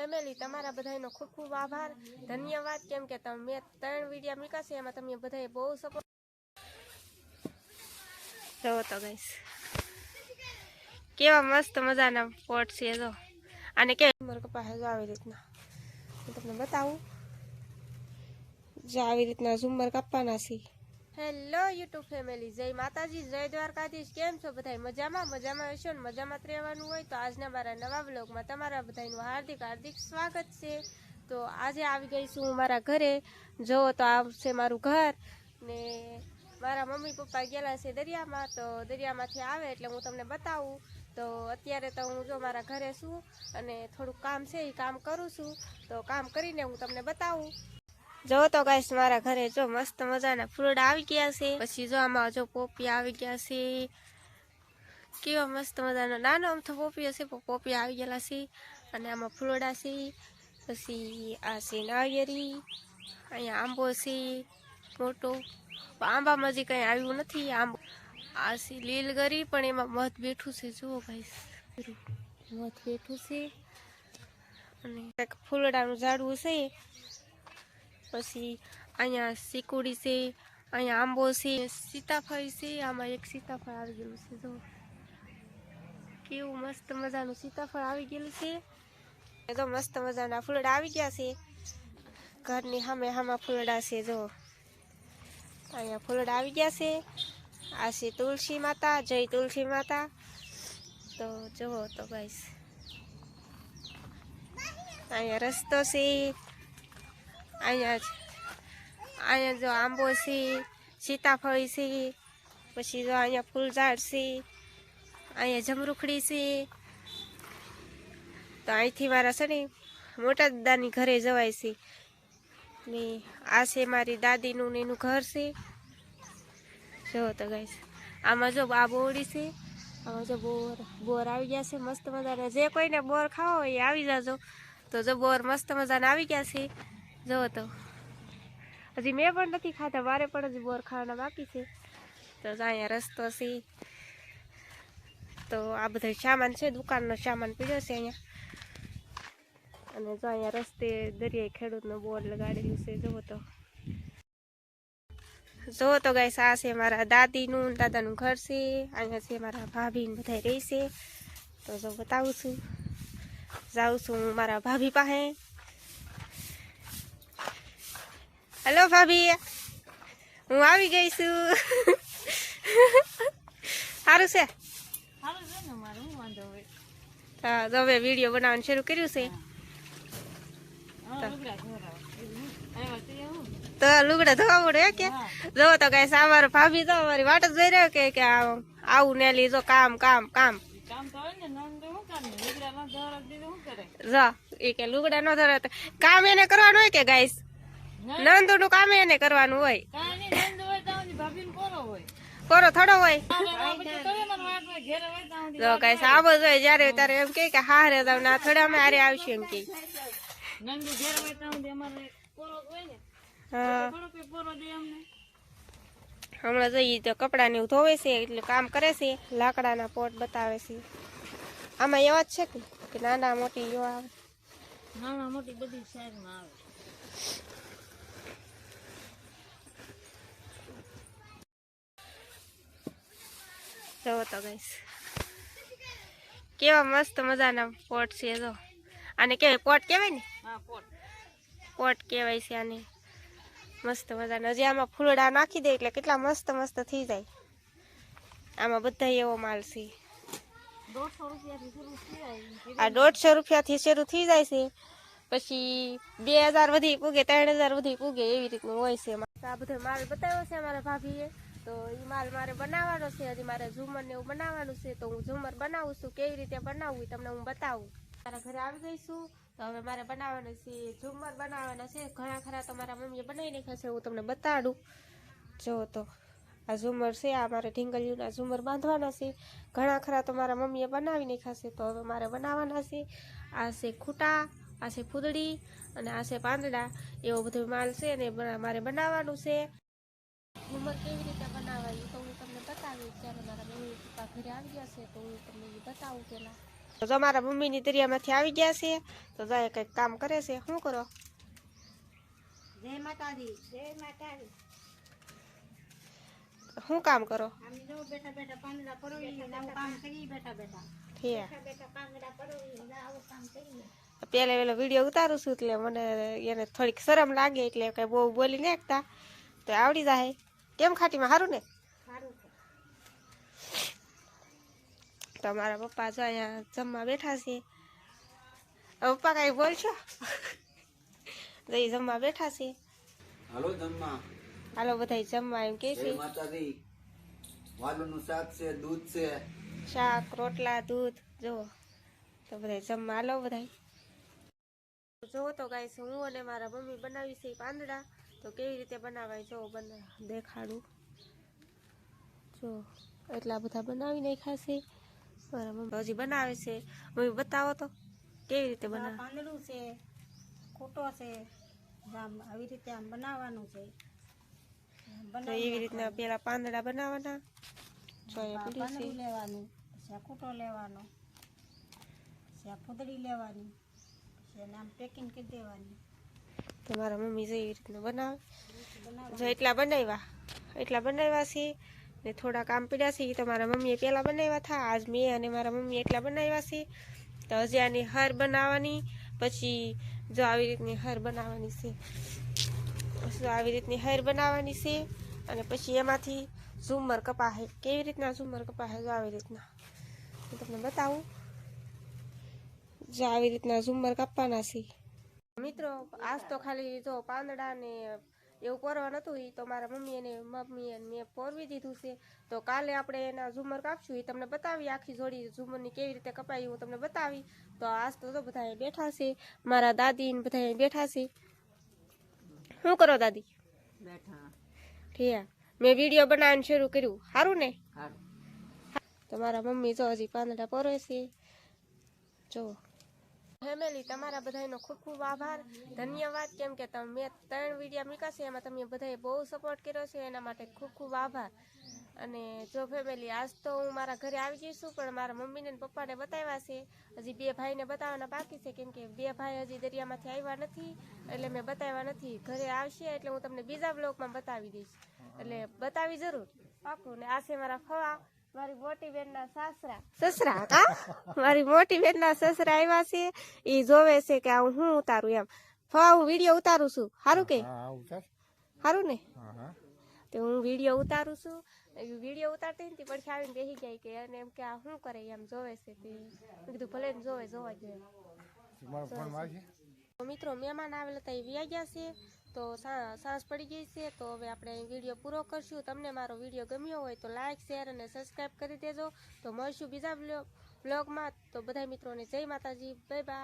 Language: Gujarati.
ફેમિલી તમારા બધાનો ખૂબ ખૂબ આભાર. ધન્યવાદ. કેમ કે તમે મેં ત્રણ વિડીયા મૂક્યા છે એમાં તમે બધાએ બહુ સપોર્ટ જો તો ગઈશ કેવા મસ્ત મજાના પોટ છે જો. અને કે મારા કપા જો આવી રીતના. હું તમને બતાવું. જો આવી રીતના ઝુમર કાપવાના છે. હેલો યુટ્યુબ ફેમિલી, જય માતાજી, જય દ્વારકાધીશ, કેમ છો બધા મજામાં? મજામાં હશો ને? મજામાં જ રહેવાનું હોય તો આજના મારા નવા બ્લોગમાં તમારા બધાનું હાર્દિક હાર્દિક સ્વાગત છે. તો આજે આવી ગઈ છું હું મારા ઘરે. જોવો તો આ છે મારું ઘર ને મારા મમ્મી પપ્પા ગયેલા છે દરિયામાં, તો દરિયામાંથી આવે એટલે હું તમને બતાવું. તો અત્યારે તો હું જો મારા ઘરે છું અને થોડુંક કામ છે એ કામ કરું છું. તો કામ કરીને હું તમને બતાવું. જો તો ગાઈસ મારા ઘરે જો મસ્ત મજાના ફ્રૂટ આવી ગયા છે. પછી જો આમાં જો પોપી આવી ગયા છે. કેવા મસ્ત મજાનો. નાનો અમથો પોપિયો છે પણ પોપી આવી ગયેલા છે. અને આમાં ફ્રૂડા છે. પછી આ છે નાળિયેરી, અહીંયા આંબો છે, મોટો. આંબામાં હજી કંઈ આવ્યું નથી. આંબો આ છે લીલગરી, પણ એમાં મધ બેઠું છે. જુઓ ભાઈ મધ બેઠું છે. અને ફૂલડાનું ઝાડવું છે. પછી અહીંયા સિકુડી છે, અહીંયા આંબો છે, સીતાફળ છે, આમાં એક સીતાફળ આવી ગયેલું છે, જો. કેવું મસ્ત મજાનું સીતાફળ આવી ગયેલું છે. તો મસ્ત મજાના ફૂલડા આવી ગયા છે. ઘરની સામે સામા ફૂલડા છે, જો. અહીંયા ફૂલડા આવી ગયા છે. આ છે તુલસી માતા, જય તુલસી માતા. તો જુઓ તો ભાઈ અહીંયા રસ્તો છે. અહીંયા અહીંયા જો આંબો છે, સીતાફળ છે, પછી જો અહીંયા ફૂલઝાડ છે, અહીંયા જમરૂખડી છે. તો અહીંથી મારા છે ને, મોટા દાદાની ઘરે જવાય છે. ને આ છે મારી દાદીનું ને એનું ઘર છે. જો તો ગાઈશ આમાં જો આ બોરડી છે, આમાં જો બોર બોર આવી ગયા છે, મસ્ત મજાના. જે કોઈને બોર ખાવો હોય આવી જાજો. તો જો બોર મસ્ત મજાના આવી ગયા છે. જો તો. હજી મેં પણ નથી ખાધા, મારે પણ હજી બોર ખાવાના બાકી છે. તો અહીંયા રસ્તો છે. તો આ બધો સામાન છે, દુકાનનો સામાન પીડ્યો છે અહીંયા. અને જો અહીંયા રસ્તે દરિયાઈ ખેડૂતનો બોર્ડ લગાડેલું છે, જુઓ તો. જુઓ તો ગાઈસ, આ છે મારા દાદીનું દાદાનું ઘર છે. અહીંયા છે મારા ભાભી ને બધા રહે છે. તો જો બતાવું છું. જાઉં છું મારા ભાભી પાસે. હેલો ભાભી હું આવી ગઈ છું. સારું છે? તો હવે વીડિયો બનાવવાનું શરૂ કર્યું છે. તે લુગડા ધોવા પડે કે. જો તો કઈ અમારો ભાભી તો અમારી વાટ જ જઈ રહ્યો કે કે આવું ને લીધો કામ કામ કામ. જો એ કે લુગડા ન ધરે તો કામ એને કરવાનું હોય કે ગાઈસ નંદુ નું કામ એને કરવાનું હોય. કોરો થોડો હોય. તો કઈ વાત હોય, જયારે તારે એમ કે કે હા રે તમે ના થોડા અમે હારે આવશું એમ કે ને. હમણાં જઈએ તો કપડાને એવું ધોવે છે એટલે કામ કરે છે લાકડાના પોટ બતાવે છે. આમાં એવા જ છે કે નાના મોટી એવા આવે. નાના મોટી બધી સાઈઝમાં આવે. જવો તો ગઈશ કેવા મસ્ત મજાના પોટ છે જો. આને કેવાય પોટ કહેવાય ને? પોટ કહેવાય છે આને. મસ્ત મજાના. હજી આમાં ફૂલડા નાખી દે એટલે કેટલા મસ્ત મસ્ત થઈ જાય. આમાં બધા એવો માલ છે. આ દોઢસો રૂપિયાથી શરૂ થઈ જાય છે. પછી બે હજાર વધી પૂગે ત્રણ હજાર વધી પૂગે એવી રીતનું હોય છે આ બધો માલ બતાવ્યો છે અમારા ભાભીએ. તો એ માલ મારે બનાવવાનો છે, હજી મારે ઝુમર ને એવું બનાવવાનું છે, તો હું ઝુમર બનાવું છું, કેવી રીતે બનાવવું તમને હું બતાવું. મારા ઘરે આવી ગઈ છું, તો હવે મારે બનાવવાનું છે, ઝુમર બનાવવાના છે, ઘણા ખરા તો મારા મમ્મીએ બનાવી નાખ્યા હું તમને બતાડું. જો તો, આ ઝુમર છે, આ મારે ઢીંગલીઓના ઝુમર બાંધવાના છે, ઘણા ખરા તો મારા મમ્મીએ બનાવી નાખ્યા છે, તો હવે મારે બનાવવાના છે. આ છે ખૂટા, આ છે ફૂદડી અને આ છે પાંદડા, એવો બધો માલ છે ને મારે બનાવવાનું છે. ઝુમર કેવી રીતે બનાવવાની તો હું તમને બતાવીશ. જ્યારે મારા મમ્મી પપ્પા ઘરે આવી ગયા છે તો હું તમને એ બતાવું પહેલાં. તો જો મારા મમ્મીની દરિયામાંથી આવી ગયા છે તો જાય કંઈક કામ કરે છે શું કરો? જય માતાજી. જય માતાજી. શું કામ કરો? આમ બેઠા બેઠા પાંદડા પરોવી કામ કરી બેઠા બેઠા. ઠીક બેઠા પાંદડા પરોવી આવું કામ કરીએ. પેલા પેલો વીડિયો ઉતારું છું એટલે મને એને થોડીક શરમ લાગે એટલે કઈ બહુ બોલી નાખતા તો આવડી જાય. કેમ ખાટીમાં સારું ને? તમારા પપ્પા જો અહીંયા જમવા બેઠા છે. પપ્પા કઈ બોલશો? તો ઈ જમવા બેઠા છે. હાલો જમવા. હાલો બધા જમવા એમ કે છે. શાક છે દૂધ છે. શાક રોટલા દૂધ જો તો બધા જમવા હાલો બધા જોવો તો ગાઈસ હું અને મારા મમ્મી બનાવી છે પાંદડા. તો કેવી રીતે બનાવાય? જો બને દેખાડું. જો એટલા બધા બનાવી નાખ્યા છે. મારા મમ્મી હજી બનાવે છે. મમ્મી બતાવો તો કેવી રીતે બનાવે પાંદડું છે ખોટો છે. આમ આવી રીતે આમ બનાવવાનું છે. તો એવી રીતના પેલા પાંદડા બનાવવાના જો એ છે. લેવાનું પછી આ ખૂટો લેવાનો પછી આ ફૂદડી લેવાની પછી એને આમ પેકિંગ કરી દેવાની. તો મારા મમ્મી જે એવી રીતના બનાવે. જો એટલા બનાવ્યા. એટલા બનાવ્યા છે ને થોડા કામ પીડ્યા છે એ તો મારા મમ્મીએ પહેલાં બનાવ્યા હતા આજ મેં અને મારા મમ્મી એટલા બનાવ્યા છે. તો હજી આની હાર બનાવવાની, પછી જો આવી રીતની હાર બનાવવાની છે. પછી આવી રીતની હાર બનાવવાની છે અને પછી એમાંથી ઝુમર કપાહે કેવી રીતના ઝુમર કપાહે જો આવી રીતના? હું તમને બતાવું. જો આવી રીતના ઝુમર કાપવાના છે. મિત્રો આજ તો ખાલી જો પાંદડા ને એવું પોરવા નતું એ તો મારા મમ્મી અને મમ્મી અને મેં પોરવી દીધું છે. તો કાલે આપણે એના ઝુમર કાપશું એ તમને બતાવી આખી જોડી ઝુમરની કેવી રીતે કપાઈ હું તમને બતાવી. તો આજ તો બધા બેઠા છે મારા દાદી ને બધા બેઠા છે. શું કરો દાદી? બેઠા. ઠીયા. મેં વીડિયો બનાવવાનું શરૂ કર્યું. સારું ને? તો મારા મમ્મી જો હજી પાંદડા પોરે છે. જો. ફેમિલી, તમારા બધાનો ખૂબ ખૂબ આભાર. ધન્યવાદ. કેમ કે તમે ત્રણ વિડીયા મૂક્યા છે, એમાં તમે બધાએ બહુ સપોર્ટ કર્યો છે, એના માટે ખૂબ ખૂબ આભાર. અને જો ફેમિલી આજ તો હું મારા ઘરે આવી જઈશું પણ મારા મમ્મીને પપ્પાને બતાવ્યા છે. હજી બે ભાઈને બતાવવાના બાકી છે, કેમ કે બે ભાઈ હજી દરિયામાંથી આવ્યા નથી, એટલે મેં બતાવ્યા નથી. ઘરે આવશે એટલે હું તમને બીજા બ્લોગમાં બતાવી દઈશ. એટલે બતાવી જરૂર. પાકું ને આ છે મારા ફવા. મારી મોટી બેનના સાસરા. સસરા કા મારી મોટી બેનના સસરા આવ્યા છે. એ જોવે છે કે આ હું ઉતારું એમ. ફવા હું વીડિયો ઉતારું છું. સારું કે? સારું ને? તો હું વીડિયો ઉતારું છું. વીડિયો ઉતારતી હતી પછી આવીને બેસી જાય કે અને એમ કે આ શું કરે એમ જોવે છે તે. કીધું ભલે ને જોવે જોવા જોઈએ મિત્રો, મહેમાન આવેલા હતા એ છે. તો સાંજ પડી ગઈ છે. તો હવે આપણે વીડિયો પૂરો કરશું. તમને મારો વીડિયો ગમ્યો હોય તો લાઇક શેર અને સબસ્ક્રાઈબ કરી દેજો. તો મળશું બીજા બ્લોગમાં તો બધા મિત્રોને જય માતાજી. Bye bye.